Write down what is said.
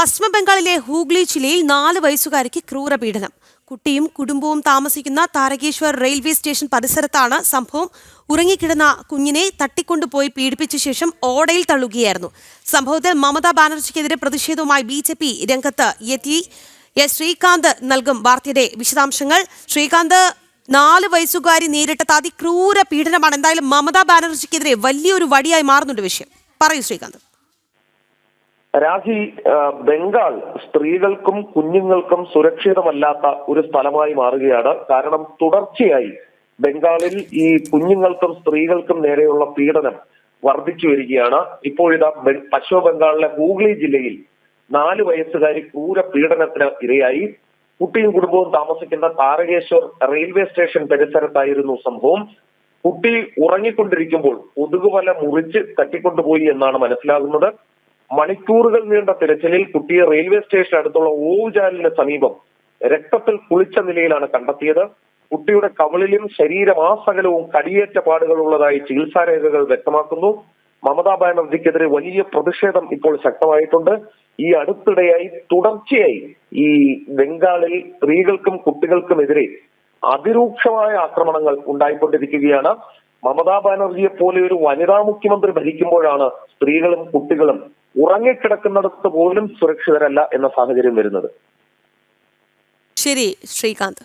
പശ്ചിമ ബംഗാളിലെ ഹൂഗ്ലി ജില്ലയിൽ നാല് വയസ്സുകാരിക്ക് ക്രൂരപീഡനം. കുട്ടിയും കുടുംബവും താമസിക്കുന്ന താരകേശ്വർ റെയിൽവേ സ്റ്റേഷൻ പരിസരത്താണ് സംഭവം. ഉറങ്ങിക്കിടന്ന കുഞ്ഞിനെ തട്ടിക്കൊണ്ടുപോയി പീഡിപ്പിച്ച ശേഷം ഓടയിൽ തള്ളുകയായിരുന്നു. സംഭവത്തിൽ മമതാ ബാനർജിക്കെതിരെ പ്രതിഷേധവുമായി ബി ജെ പി രംഗത്ത് എത്തി. എസ് ശ്രീകാന്ത് നൽകും വാർത്തയുടെ വിശദാംശങ്ങൾ. ശ്രീകാന്ത് നാല് വയസ്സുകാരി നേരിട്ടത്ത അതിക്രൂര പീഡനമാണ് എന്തായാലും മമതാ ബാനർജിക്കെതിരെ വലിയൊരു വടിയായി മാറുന്നുണ്ട് വിഷയം. പറയൂ ശ്രീകാന്ത്. രാജി ബംഗാൾ സ്ത്രീകൾക്കും കുഞ്ഞുങ്ങൾക്കും സുരക്ഷിതമല്ലാത്ത ഒരു സ്ഥലമായി മാറുകയാണ്. കാരണം തുടർച്ചയായി ബംഗാളിൽ ഈ കുഞ്ഞുങ്ങൾക്കും സ്ത്രീകൾക്കും നേരെയുള്ള പീഡനം വർദ്ധിച്ചു വരികയാണ്. ഇപ്പോഴിതാ പശ്ചിമ ബംഗാളിലെ ഹൂഗ്ലി ജില്ലയിൽ നാല് വയസ്സുകാരി ക്രൂര പീഡനത്തിന് ഇരയായി. കുട്ടിയും കുടുംബവും താമസിക്കുന്ന താരകേശ്വർ റെയിൽവേ സ്റ്റേഷൻ പരിസരത്തായിരുന്നു സംഭവം. കുട്ടി ഉറങ്ങിക്കൊണ്ടിരിക്കുമ്പോൾ കൊതുകുവല മുറിച്ച് തട്ടിക്കൊണ്ടുപോയി എന്നാണ് മനസ്സിലാകുന്നത്. മണിക്കൂറുകൾ നീണ്ട തിരച്ചിലിൽ കുട്ടിയെ റെയിൽവേ സ്റ്റേഷൻ അടുത്തുള്ള ഓവുചാലിന് സമീപം രക്തത്തിൽ കുളിച്ച നിലയിലാണ് കണ്ടെത്തിയത്. കുട്ടിയുടെ കവിളിലും ശരീരമാസകലവും കടിയേറ്റ പാടുകളുള്ളതായി ചികിത്സാ രേഖകൾ വ്യക്തമാക്കുന്നു. മമതാ ബാനർജിക്കെതിരെ വലിയ പ്രതിഷേധം ഇപ്പോൾ ശക്തമായിട്ടുണ്ട്. ഈ അടുത്തിടെയായി തുടർച്ചയായി ഈ ബംഗാളിൽ സ്ത്രീകൾക്കും കുട്ടികൾക്കുമെതിരെ അതിരൂക്ഷമായ ആക്രമണങ്ങൾ ഉണ്ടായിക്കൊണ്ടിരിക്കുകയാണ്. മമതാ ബാനർജിയെ പോലെ ഒരു വനിതാ മുഖ്യമന്ത്രി ഭരിക്കുമ്പോഴാണ് സ്ത്രീകളും കുട്ടികളും ഉറങ്ങിക്കിടക്കുന്നിടത്ത് പോലും സുരക്ഷിതരല്ല എന്ന സാഹചര്യം വരുന്നത്. ശരി ശ്രീകാന്ത്.